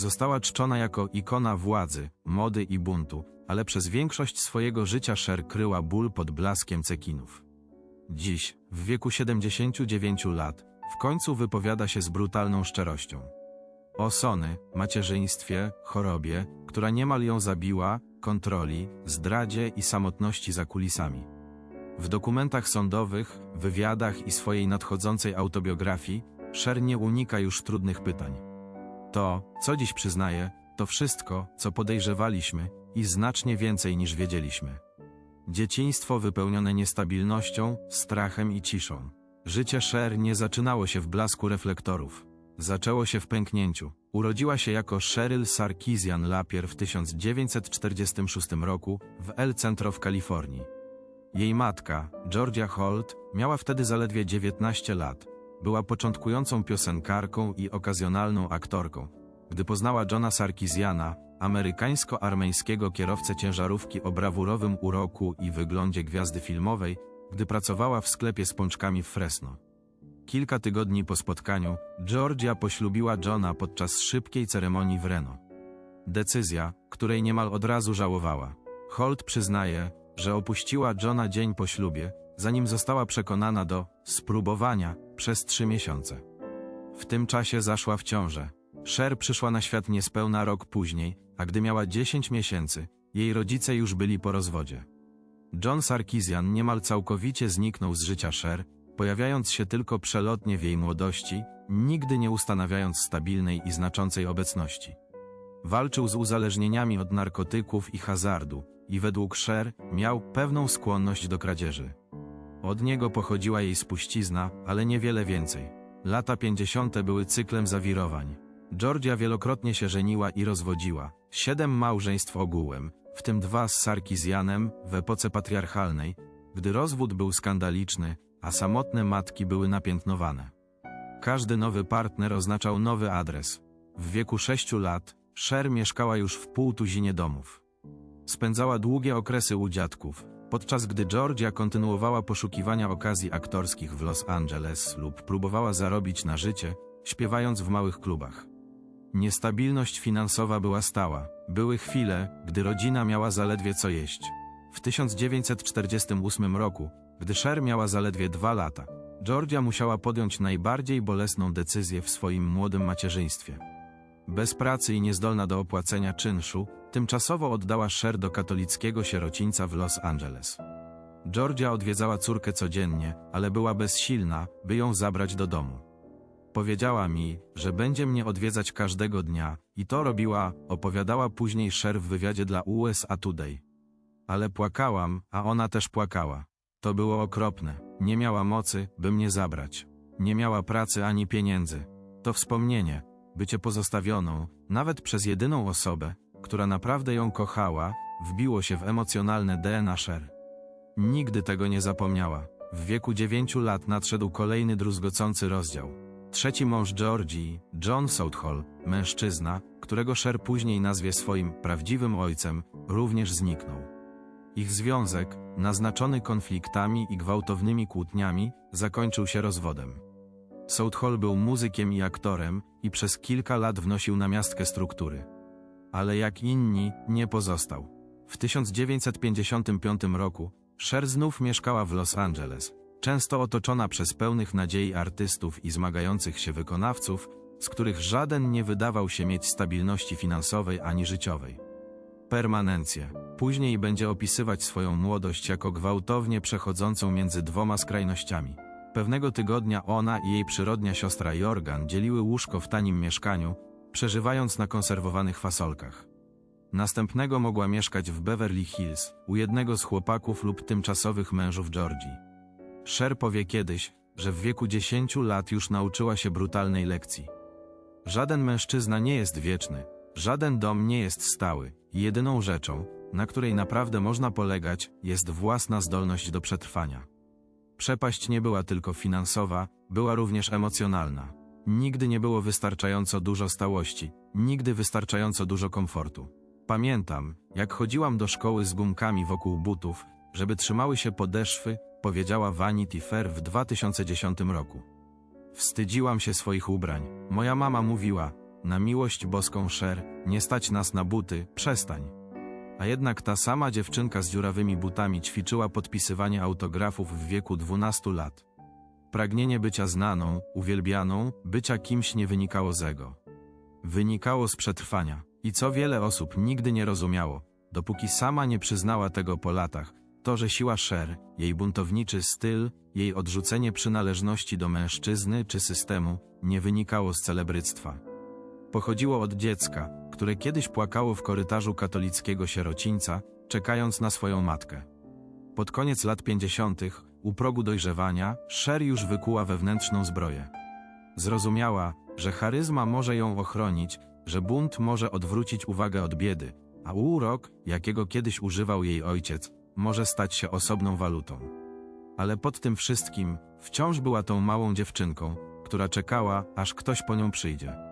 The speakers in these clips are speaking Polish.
Została czczona jako ikona władzy, mody i buntu, ale przez większość swojego życia Cher kryła ból pod blaskiem cekinów. Dziś, w wieku 79 lat, w końcu wypowiada się z brutalną szczerością. O Sony, macierzyństwie, chorobie, która niemal ją zabiła, kontroli, zdradzie i samotności za kulisami. W dokumentach sądowych, wywiadach i swojej nadchodzącej autobiografii Cher nie unika już trudnych pytań. To, co dziś przyznaje, to wszystko, co podejrzewaliśmy i znacznie więcej niż wiedzieliśmy. Dzieciństwo wypełnione niestabilnością, strachem i ciszą. Życie Cher nie zaczynało się w blasku reflektorów. Zaczęło się w pęknięciu. Urodziła się jako Cheryl Sarkisian Lapier w 1946 roku w El Centro w Kalifornii. Jej matka, Georgia Holt, miała wtedy zaledwie 19 lat. Była początkującą piosenkarką i okazjonalną aktorką. Gdy poznała Johna Sarkisiana, amerykańsko-armeńskiego kierowcę ciężarówki o brawurowym uroku i wyglądzie gwiazdy filmowej, gdy pracowała w sklepie z pączkami w Fresno. Kilka tygodni po spotkaniu, Georgia poślubiła Johna podczas szybkiej ceremonii w Reno. Decyzja, której niemal od razu żałowała. Holt przyznaje, że opuściła Johna dzień po ślubie, zanim została przekonana do spróbowania przez trzy miesiące. W tym czasie zaszła w ciążę. Cher przyszła na świat niespełna rok później, a gdy miała 10 miesięcy, jej rodzice już byli po rozwodzie. John Sarkisian niemal całkowicie zniknął z życia Cher, pojawiając się tylko przelotnie w jej młodości, nigdy nie ustanawiając stabilnej i znaczącej obecności. Walczył z uzależnieniami od narkotyków i hazardu i według Cher miał pewną skłonność do kradzieży. Od niego pochodziła jej spuścizna, ale niewiele więcej. Lata 50. były cyklem zawirowań. Georgia wielokrotnie się żeniła i rozwodziła. Siedem małżeństw ogółem, w tym dwa z Sarkisianem w epoce patriarchalnej, gdy rozwód był skandaliczny, a samotne matki były napiętnowane. Każdy nowy partner oznaczał nowy adres. W wieku sześciu lat Cher mieszkała już w półtuzinie domów. Spędzała długie okresy u dziadków, podczas gdy Georgia kontynuowała poszukiwania okazji aktorskich w Los Angeles lub próbowała zarobić na życie, śpiewając w małych klubach. Niestabilność finansowa była stała. Były chwile, gdy rodzina miała zaledwie co jeść. W 1948 roku, gdy Cher miała zaledwie dwa lata, Georgia musiała podjąć najbardziej bolesną decyzję w swoim młodym macierzyństwie. Bez pracy i niezdolna do opłacenia czynszu, tymczasowo oddała Cher do katolickiego sierocińca w Los Angeles. Georgia odwiedzała córkę codziennie, ale była bezsilna, by ją zabrać do domu. Powiedziała mi, że będzie mnie odwiedzać każdego dnia i to robiła, opowiadała później Cher w wywiadzie dla USA Today. Ale płakałam, a ona też płakała. To było okropne. Nie miała mocy, by mnie zabrać. Nie miała pracy ani pieniędzy. To wspomnienie, bycie pozostawioną, nawet przez jedyną osobę, która naprawdę ją kochała, wbiło się w emocjonalne DNA Cher. Nigdy tego nie zapomniała. W wieku dziewięciu lat nadszedł kolejny druzgocący rozdział. Trzeci mąż Georgii, John Southall, mężczyzna, którego Cher później nazwie swoim prawdziwym ojcem, również zniknął. Ich związek, naznaczony konfliktami i gwałtownymi kłótniami, zakończył się rozwodem. Southall był muzykiem i aktorem i przez kilka lat wnosił na miastkę struktury. Ale jak inni, nie pozostał. W 1955 roku Cher znów mieszkała w Los Angeles, często otoczona przez pełnych nadziei artystów i zmagających się wykonawców, z których żaden nie wydawał się mieć stabilności finansowej ani życiowej. Permanencję. Później będzie opisywać swoją młodość jako gwałtownie przechodzącą między dwoma skrajnościami. Pewnego tygodnia ona i jej przyrodnia siostra Jorgan dzieliły łóżko w tanim mieszkaniu, przeżywając na konserwowanych fasolkach. Następnego mogła mieszkać w Beverly Hills, u jednego z chłopaków lub tymczasowych mężów Georgii. Cher powie kiedyś, że w wieku 10 lat już nauczyła się brutalnej lekcji. Żaden mężczyzna nie jest wieczny, żaden dom nie jest stały, jedyną rzeczą, na której naprawdę można polegać, jest własna zdolność do przetrwania. Przepaść nie była tylko finansowa, była również emocjonalna. Nigdy nie było wystarczająco dużo stałości, nigdy wystarczająco dużo komfortu. Pamiętam, jak chodziłam do szkoły z gumkami wokół butów, żeby trzymały się podeszwy, powiedziała Vanity Fair w 2010 roku. Wstydziłam się swoich ubrań. Moja mama mówiła, Na miłość boską Sher, nie stać nas na buty, przestań. A jednak ta sama dziewczynka z dziurawymi butami ćwiczyła podpisywanie autografów w wieku 12 lat. Pragnienie bycia znaną, uwielbianą, bycia kimś nie wynikało z ego. Wynikało z przetrwania. I co wiele osób nigdy nie rozumiało, dopóki sama nie przyznała tego po latach, to, że siła Sher, jej buntowniczy styl, jej odrzucenie przynależności do mężczyzny czy systemu, nie wynikało z celebryctwa. Pochodziło od dziecka, które kiedyś płakało w korytarzu katolickiego sierocińca, czekając na swoją matkę. Pod koniec lat 50., u progu dojrzewania, Sher już wykuła wewnętrzną zbroję. Zrozumiała, że charyzma może ją ochronić, że bunt może odwrócić uwagę od biedy, a urok, jakiego kiedyś używał jej ojciec, może stać się osobną walutą. Ale pod tym wszystkim wciąż była tą małą dziewczynką, która czekała, aż ktoś po nią przyjdzie.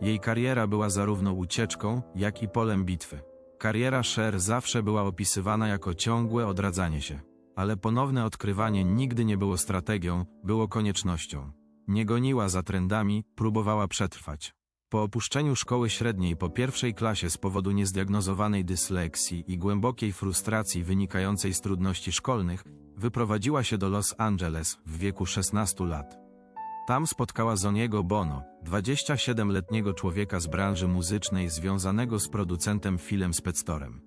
Jej kariera była zarówno ucieczką, jak i polem bitwy. Kariera Sher zawsze była opisywana jako ciągłe odradzanie się, ale ponowne odkrywanie nigdy nie było strategią, było koniecznością. Nie goniła za trendami, próbowała przetrwać. Po opuszczeniu szkoły średniej po pierwszej klasie z powodu niezdiagnozowanej dysleksji i głębokiej frustracji wynikającej z trudności szkolnych, wyprowadziła się do Los Angeles w wieku 16 lat. Tam spotkała Zoniego Bono, 27-letniego człowieka z branży muzycznej związanego z producentem Philem Spectorem.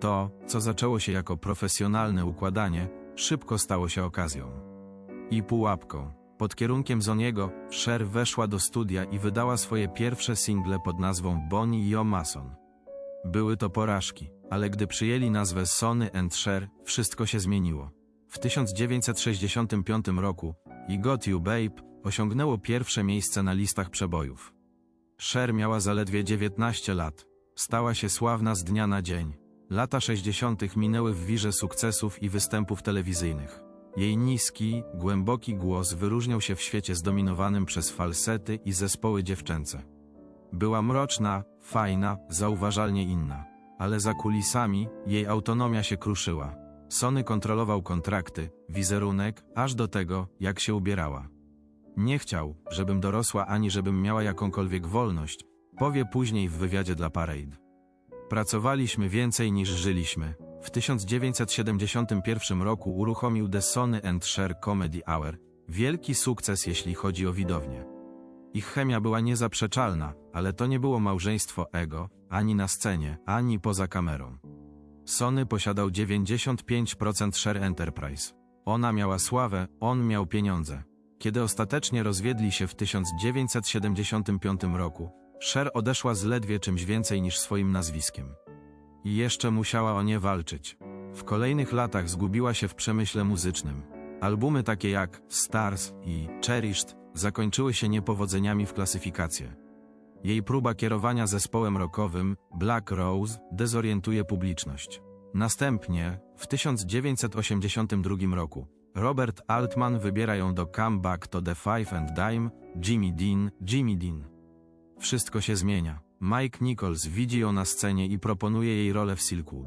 To, co zaczęło się jako profesjonalne układanie, szybko stało się okazją. I pułapką. Pod kierunkiem Zoniego, Cher weszła do studia i wydała swoje pierwsze single pod nazwą Bonnie i Mason. Były to porażki, ale gdy przyjęli nazwę Sony and Cher, wszystko się zmieniło. W 1965 roku i Got You Babe osiągnęło pierwsze miejsce na listach przebojów. Cher miała zaledwie 19 lat. Stała się sławna z dnia na dzień. Lata 60. minęły w wirze sukcesów i występów telewizyjnych. Jej niski, głęboki głos wyróżniał się w świecie zdominowanym przez falsety i zespoły dziewczęce. Była mroczna, fajna, zauważalnie inna. Ale za kulisami jej autonomia się kruszyła. Sony kontrolował kontrakty, wizerunek, aż do tego, jak się ubierała. Nie chciał, żebym dorosła ani żebym miała jakąkolwiek wolność, powie później w wywiadzie dla Parade. Pracowaliśmy więcej niż żyliśmy. W 1971 roku uruchomił The Sony and Cher Comedy Hour. Wielki sukces jeśli chodzi o widownię. Ich chemia była niezaprzeczalna, ale to nie było małżeństwo ego, ani na scenie, ani poza kamerą. Sony posiadał 95% Share Enterprise. Ona miała sławę, on miał pieniądze. Kiedy ostatecznie rozwiedli się w 1975 roku, Cher odeszła z ledwie czymś więcej niż swoim nazwiskiem. I jeszcze musiała o nie walczyć. W kolejnych latach zgubiła się w przemyśle muzycznym. Albumy takie jak Stars i Cherished zakończyły się niepowodzeniami w klasyfikację. Jej próba kierowania zespołem rockowym Black Rose dezorientuje publiczność. Następnie, w 1982 roku, Robert Altman wybiera ją do Come Back to the Five and Dime, Jimmy Dean, Jimmy Dean. Wszystko się zmienia. Mike Nichols widzi ją na scenie i proponuje jej rolę w Silkwood.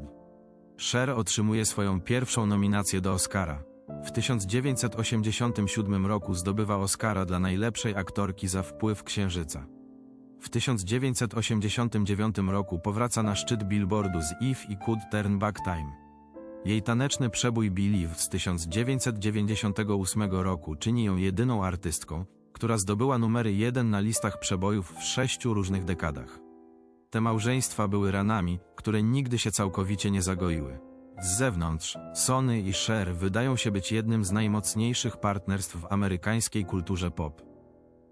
Cher otrzymuje swoją pierwszą nominację do Oscara. W 1987 roku zdobywa Oscara dla najlepszej aktorki za wpływ Księżyca. W 1989 roku powraca na szczyt billboardu z If i Could Turn Back Time. Jej taneczny przebój Believe z 1998 roku czyni ją jedyną artystką, która zdobyła numery jeden na listach przebojów w sześciu różnych dekadach. Te małżeństwa były ranami, które nigdy się całkowicie nie zagoiły. Z zewnątrz, Sony i Cher wydają się być jednym z najmocniejszych partnerstw w amerykańskiej kulturze pop.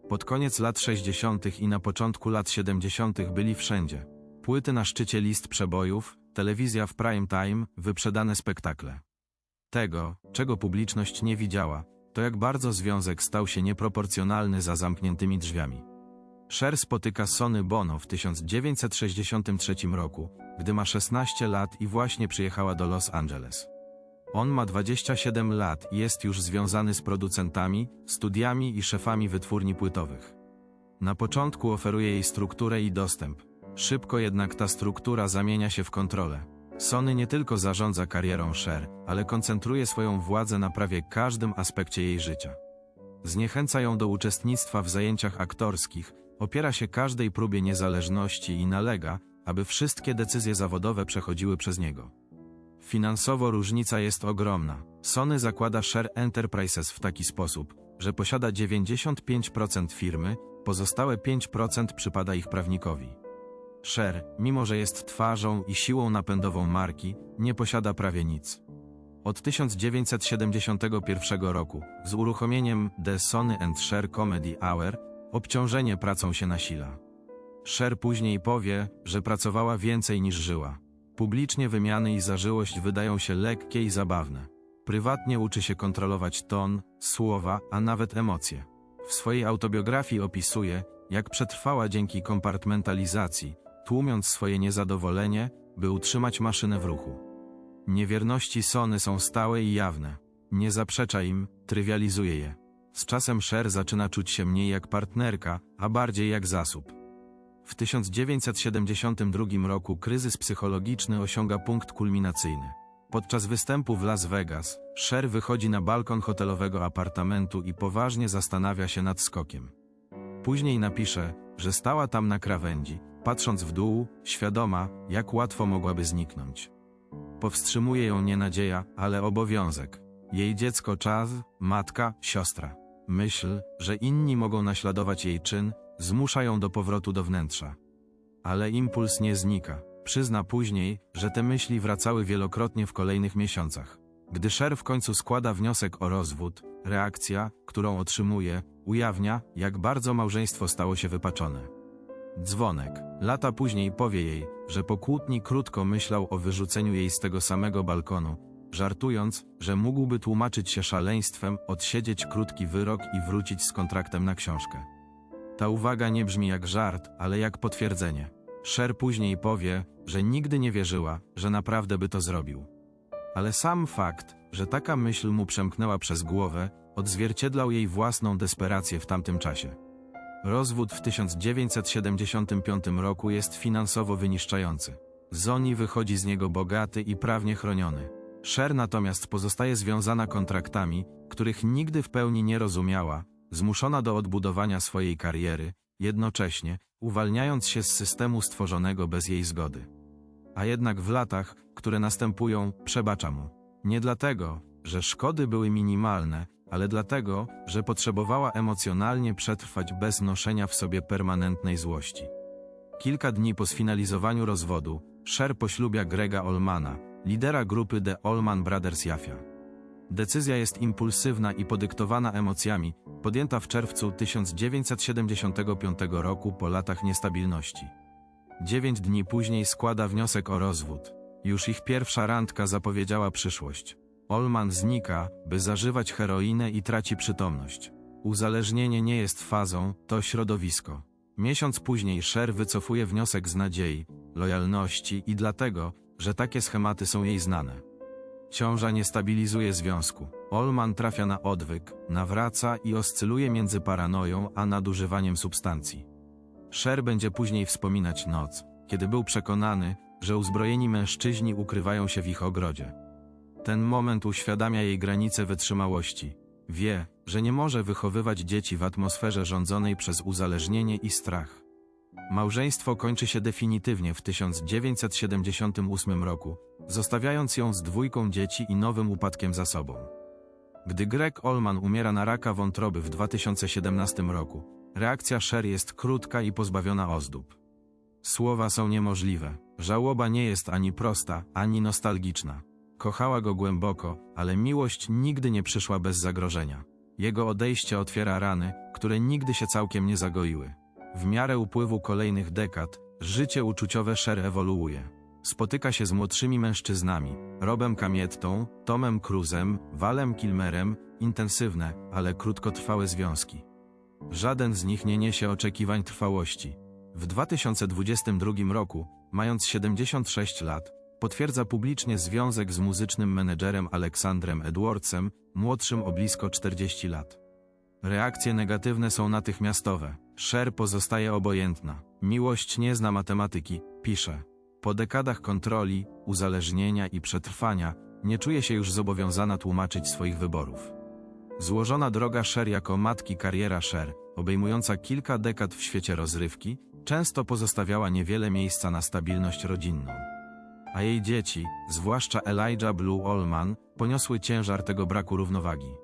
Pod koniec lat 60. i na początku lat 70. byli wszędzie. Płyty na szczycie list przebojów, telewizja w prime time, wyprzedane spektakle. Tego, czego publiczność nie widziała, to jak bardzo związek stał się nieproporcjonalny za zamkniętymi drzwiami. Cher spotyka Sony Bono w 1963 roku, gdy ma 16 lat i właśnie przyjechała do Los Angeles. On ma 27 lat i jest już związany z producentami, studiami i szefami wytwórni płytowych. Na początku oferuje jej strukturę i dostęp. Szybko jednak ta struktura zamienia się w kontrolę. Sony nie tylko zarządza karierą Cher, ale koncentruje swoją władzę na prawie każdym aspekcie jej życia. Zniechęca ją do uczestnictwa w zajęciach aktorskich, Opiera się każdej próbie niezależności i nalega, aby wszystkie decyzje zawodowe przechodziły przez niego. Finansowo różnica jest ogromna. Sony zakłada Share Enterprises w taki sposób, że posiada 95% firmy, pozostałe 5% przypada ich prawnikowi. Share, mimo że jest twarzą i siłą napędową marki, nie posiada prawie nic. Od 1971 roku, z uruchomieniem The Sony and Share Comedy Hour, obciążenie pracą się nasila. Sher później powie, że pracowała więcej niż żyła. Publicznie wymiany i zażyłość wydają się lekkie i zabawne. Prywatnie uczy się kontrolować ton, słowa, a nawet emocje. W swojej autobiografii opisuje, jak przetrwała dzięki kompartmentalizacji, tłumiąc swoje niezadowolenie, by utrzymać maszynę w ruchu. Niewierności Sony są stałe i jawne. Nie zaprzecza im, trywializuje je. Z czasem Sher zaczyna czuć się mniej jak partnerka, a bardziej jak zasób. W 1972 roku kryzys psychologiczny osiąga punkt kulminacyjny. Podczas występu w Las Vegas, Sher wychodzi na balkon hotelowego apartamentu i poważnie zastanawia się nad skokiem. Później napisze, że stała tam na krawędzi, patrząc w dół, świadoma, jak łatwo mogłaby zniknąć. Powstrzymuje ją nie nadzieja, ale obowiązek. Jej dziecko Chaz, matka, siostra. Myśl, że inni mogą naśladować jej czyn, zmusza ją do powrotu do wnętrza. Ale impuls nie znika. Przyzna później, że te myśli wracały wielokrotnie w kolejnych miesiącach. Gdy Sher w końcu składa wniosek o rozwód, reakcja, którą otrzymuje, ujawnia, jak bardzo małżeństwo stało się wypaczone. Dzwonek. Lata później powie jej, że po kłótni krótko myślał o wyrzuceniu jej z tego samego balkonu, żartując, że mógłby tłumaczyć się szaleństwem, odsiedzieć krótki wyrok i wrócić z kontraktem na książkę. Ta uwaga nie brzmi jak żart, ale jak potwierdzenie. Sher później powie, że nigdy nie wierzyła, że naprawdę by to zrobił. Ale sam fakt, że taka myśl mu przemknęła przez głowę, odzwierciedlał jej własną desperację w tamtym czasie. Rozwód w 1975 roku jest finansowo wyniszczający. Zoni wychodzi z niego bogaty i prawnie chroniony. Sher natomiast pozostaje związana kontraktami, których nigdy w pełni nie rozumiała, zmuszona do odbudowania swojej kariery, jednocześnie uwalniając się z systemu stworzonego bez jej zgody. A jednak w latach, które następują, przebacza mu. Nie dlatego, że szkody były minimalne, ale dlatego, że potrzebowała emocjonalnie przetrwać bez noszenia w sobie permanentnej złości. Kilka dni po sfinalizowaniu rozwodu, Sher poślubia Grega Olmana, lidera grupy The Allman Brothers Jafia. Decyzja jest impulsywna i podyktowana emocjami, podjęta w czerwcu 1975 roku po latach niestabilności. Dziewięć dni później składa wniosek o rozwód. Już ich pierwsza randka zapowiedziała przyszłość. Olman znika, by zażywać heroinę i traci przytomność. Uzależnienie nie jest fazą, to środowisko. Miesiąc później Sher wycofuje wniosek z nadziei, lojalności i dlatego, że takie schematy są jej znane. Ciąża nie stabilizuje związku. Olman trafia na odwyk, nawraca i oscyluje między paranoją a nadużywaniem substancji. Sher będzie później wspominać noc, kiedy był przekonany, że uzbrojeni mężczyźni ukrywają się w ich ogrodzie. Ten moment uświadamia jej granice wytrzymałości. Wie, że nie może wychowywać dzieci w atmosferze rządzonej przez uzależnienie i strach. Małżeństwo kończy się definitywnie w 1978 roku, zostawiając ją z dwójką dzieci i nowym upadkiem za sobą. Gdy Greg Olman umiera na raka wątroby w 2017 roku, reakcja Sher jest krótka i pozbawiona ozdób. Słowa są niemożliwe. Żałoba nie jest ani prosta, ani nostalgiczna. Kochała go głęboko, ale miłość nigdy nie przyszła bez zagrożenia. Jego odejście otwiera rany, które nigdy się całkiem nie zagoiły. W miarę upływu kolejnych dekad, życie uczuciowe Sher ewoluuje. Spotyka się z młodszymi mężczyznami, Robem Kamiettą, Tomem Cruzem, Walem Kilmerem, intensywne, ale krótkotrwałe związki. Żaden z nich nie niesie oczekiwań trwałości. W 2022 roku, mając 76 lat, potwierdza publicznie związek z muzycznym menedżerem Aleksandrem Edwardsem, młodszym o blisko 40 lat. Reakcje negatywne są natychmiastowe. Sher pozostaje obojętna. Miłość nie zna matematyki, pisze. Po dekadach kontroli, uzależnienia i przetrwania, nie czuje się już zobowiązana tłumaczyć swoich wyborów. Złożona droga Sher jako matki kariera Sher, obejmująca kilka dekad w świecie rozrywki, często pozostawiała niewiele miejsca na stabilność rodzinną. A jej dzieci, zwłaszcza Elijah Blue Allman, poniosły ciężar tego braku równowagi.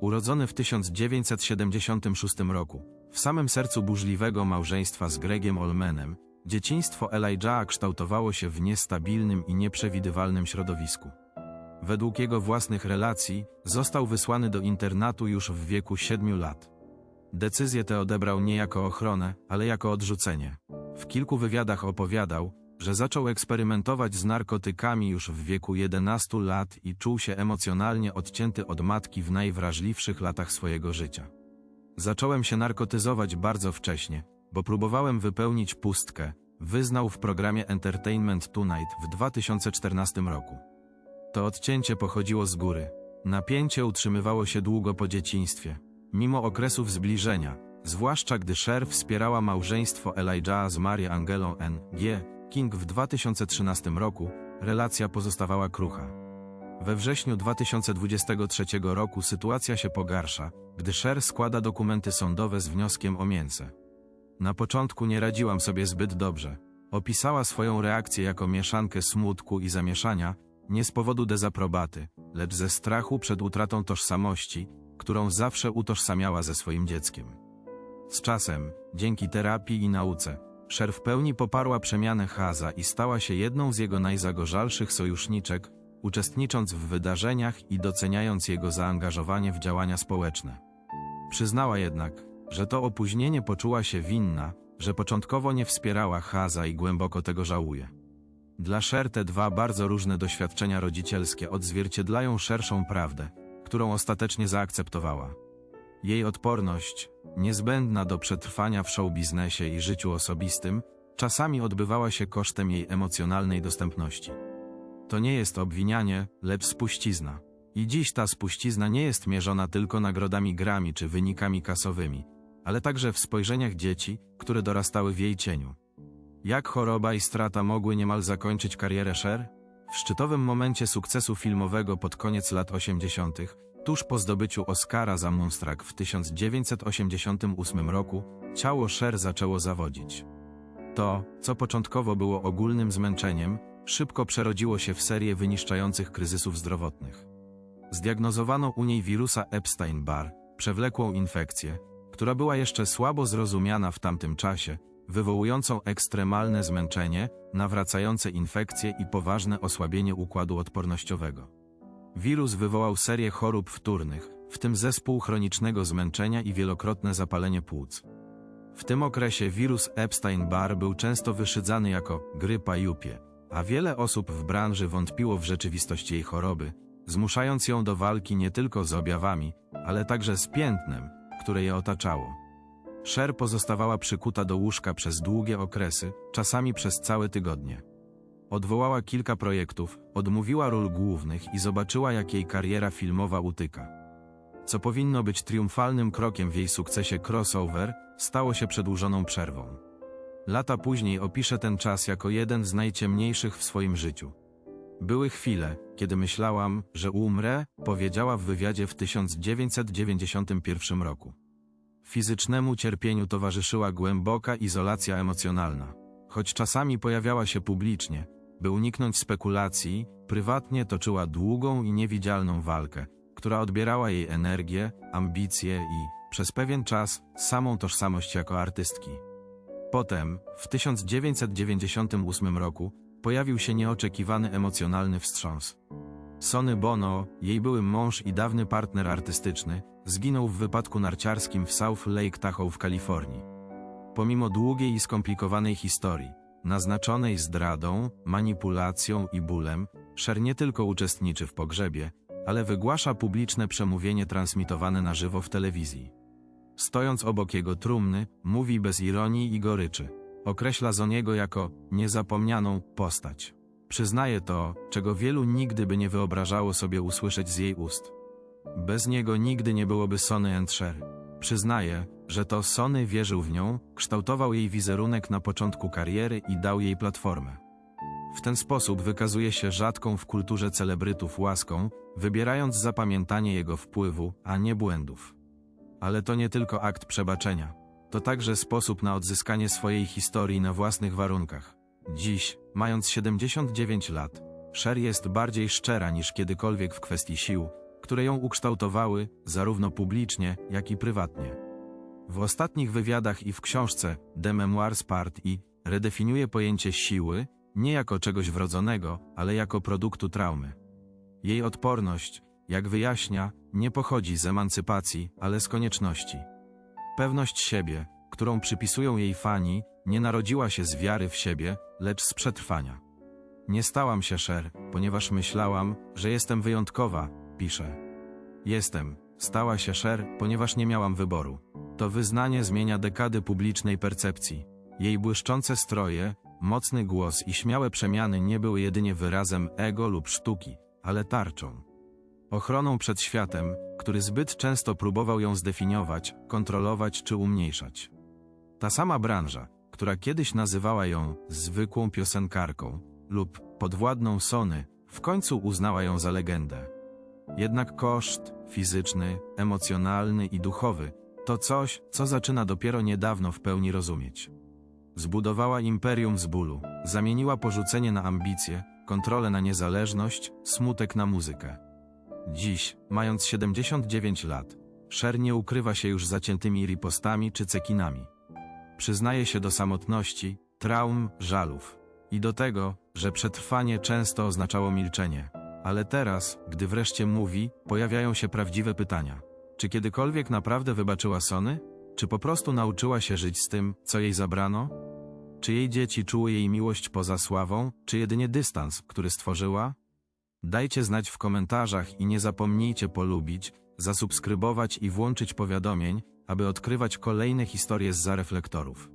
Urodzony w 1976 roku, w samym sercu burzliwego małżeństwa z Gregiem Olmenem, dzieciństwo Elijah kształtowało się w niestabilnym i nieprzewidywalnym środowisku. Według jego własnych relacji, został wysłany do internatu już w wieku 7 lat. Decyzję tę odebrał nie jako ochronę, ale jako odrzucenie. W kilku wywiadach opowiadał, że zaczął eksperymentować z narkotykami już w wieku 11 lat i czuł się emocjonalnie odcięty od matki w najwrażliwszych latach swojego życia. Zacząłem się narkotyzować bardzo wcześnie, bo próbowałem wypełnić pustkę, wyznał w programie Entertainment Tonight w 2014 roku. To odcięcie pochodziło z góry. Napięcie utrzymywało się długo po dzieciństwie, mimo okresów zbliżenia, zwłaszcza gdy Cher wspierała małżeństwo Elijah z Maria Angelą N. King w 2013 roku, relacja pozostawała krucha. We wrześniu 2023 roku sytuacja się pogarsza, gdy Cher składa dokumenty sądowe z wnioskiem o mięsę. Na początku nie radziłam sobie zbyt dobrze. Opisała swoją reakcję jako mieszankę smutku i zamieszania, nie z powodu dezaprobaty, lecz ze strachu przed utratą tożsamości, którą zawsze utożsamiała ze swoim dzieckiem. Z czasem, dzięki terapii i nauce, Sher w pełni poparła przemianę Haza i stała się jedną z jego najzagorzalszych sojuszniczek, uczestnicząc w wydarzeniach i doceniając jego zaangażowanie w działania społeczne. Przyznała jednak, że to opóźnienie poczuła się winna, że początkowo nie wspierała Haza i głęboko tego żałuje. Dla Sher te dwa bardzo różne doświadczenia rodzicielskie odzwierciedlają szerszą prawdę, którą ostatecznie zaakceptowała. Jej odporność, niezbędna do przetrwania w showbiznesie i życiu osobistym, czasami odbywała się kosztem jej emocjonalnej dostępności. To nie jest obwinianie, lecz spuścizna. I dziś ta spuścizna nie jest mierzona tylko nagrodami grami czy wynikami kasowymi, ale także w spojrzeniach dzieci, które dorastały w jej cieniu. Jak choroba i strata mogły niemal zakończyć karierę Cher? W szczytowym momencie sukcesu filmowego pod koniec lat 80., tuż po zdobyciu Oscara za Moonstruck w 1988 roku, ciało Cher zaczęło zawodzić. To, co początkowo było ogólnym zmęczeniem, szybko przerodziło się w serię wyniszczających kryzysów zdrowotnych. Zdiagnozowano u niej wirusa Epstein-Barr, przewlekłą infekcję, która była jeszcze słabo zrozumiana w tamtym czasie, wywołującą ekstremalne zmęczenie, nawracające infekcje i poważne osłabienie układu odpornościowego. Wirus wywołał serię chorób wtórnych, w tym zespół chronicznego zmęczenia i wielokrotne zapalenie płuc. W tym okresie wirus Epstein-Barr był często wyszydzany jako grypa jupie, a wiele osób w branży wątpiło w rzeczywistość jej choroby, zmuszając ją do walki nie tylko z objawami, ale także z piętnem, które je otaczało. Sher pozostawała przykuta do łóżka przez długie okresy, czasami przez całe tygodnie. Odwołała kilka projektów, odmówiła ról głównych i zobaczyła, jak jej kariera filmowa utyka. Co powinno być triumfalnym krokiem w jej sukcesie crossover, stało się przedłużoną przerwą. Lata później opisze ten czas jako jeden z najciemniejszych w swoim życiu. Były chwile, kiedy myślałam, że umrę, powiedziała w wywiadzie w 1991 roku. Fizycznemu cierpieniu towarzyszyła głęboka izolacja emocjonalna. Choć czasami pojawiała się publicznie, by uniknąć spekulacji, prywatnie toczyła długą i niewidzialną walkę, która odbierała jej energię, ambicje i, przez pewien czas, samą tożsamość jako artystki. Potem, w 1998 roku, pojawił się nieoczekiwany emocjonalny wstrząs. Sony Bono, jej były mąż i dawny partner artystyczny, zginął w wypadku narciarskim w South Lake Tahoe w Kalifornii. Pomimo długiej i skomplikowanej historii, naznaczonej zdradą, manipulacją i bólem, Sher nie tylko uczestniczy w pogrzebie, ale wygłasza publiczne przemówienie transmitowane na żywo w telewizji. Stojąc obok jego trumny, mówi bez ironii i goryczy. Określa Zoniego jako niezapomnianą postać. Przyznaje to, czego wielu nigdy by nie wyobrażało sobie usłyszeć z jej ust. Bez niego nigdy nie byłoby Sony and Cher. Przyznaje, że to Sony wierzył w nią, kształtował jej wizerunek na początku kariery i dał jej platformę. W ten sposób wykazuje się rzadką w kulturze celebrytów łaską, wybierając zapamiętanie jego wpływu, a nie błędów. Ale to nie tylko akt przebaczenia. To także sposób na odzyskanie swojej historii na własnych warunkach. Dziś, mając 79 lat, Cher jest bardziej szczera niż kiedykolwiek w kwestii sił, które ją ukształtowały, zarówno publicznie, jak i prywatnie. W ostatnich wywiadach i w książce The Memoirs Part I redefiniuje pojęcie siły nie jako czegoś wrodzonego, ale jako produktu traumy. Jej odporność, jak wyjaśnia, nie pochodzi z emancypacji, ale z konieczności. Pewność siebie, którą przypisują jej fani, nie narodziła się z wiary w siebie, lecz z przetrwania. Nie stałam się Cher, ponieważ myślałam, że jestem wyjątkowa, pisze. Jestem, stała się Cher, ponieważ nie miałam wyboru. To wyznanie zmienia dekady publicznej percepcji. Jej błyszczące stroje, mocny głos i śmiałe przemiany nie były jedynie wyrazem ego lub sztuki, ale tarczą. Ochroną przed światem, który zbyt często próbował ją zdefiniować, kontrolować czy umniejszać. Ta sama branża, która kiedyś nazywała ją zwykłą piosenkarką lub podwładną Sony, w końcu uznała ją za legendę. Jednak koszt fizyczny, emocjonalny i duchowy to coś, co zaczyna dopiero niedawno w pełni rozumieć. Zbudowała imperium z bólu, zamieniła porzucenie na ambicje, kontrolę na niezależność, smutek na muzykę. Dziś, mając 79 lat, Cher nie ukrywa się już zaciętymi ripostami czy cekinami. Przyznaje się do samotności, traum, żalów i do tego, że przetrwanie często oznaczało milczenie. Ale teraz, gdy wreszcie mówi, pojawiają się prawdziwe pytania. Czy kiedykolwiek naprawdę wybaczyła Sony? Czy po prostu nauczyła się żyć z tym, co jej zabrano? Czy jej dzieci czuły jej miłość poza sławą, czy jedynie dystans, który stworzyła? Dajcie znać w komentarzach i nie zapomnijcie polubić, zasubskrybować i włączyć powiadomień, aby odkrywać kolejne historie z reflektorów.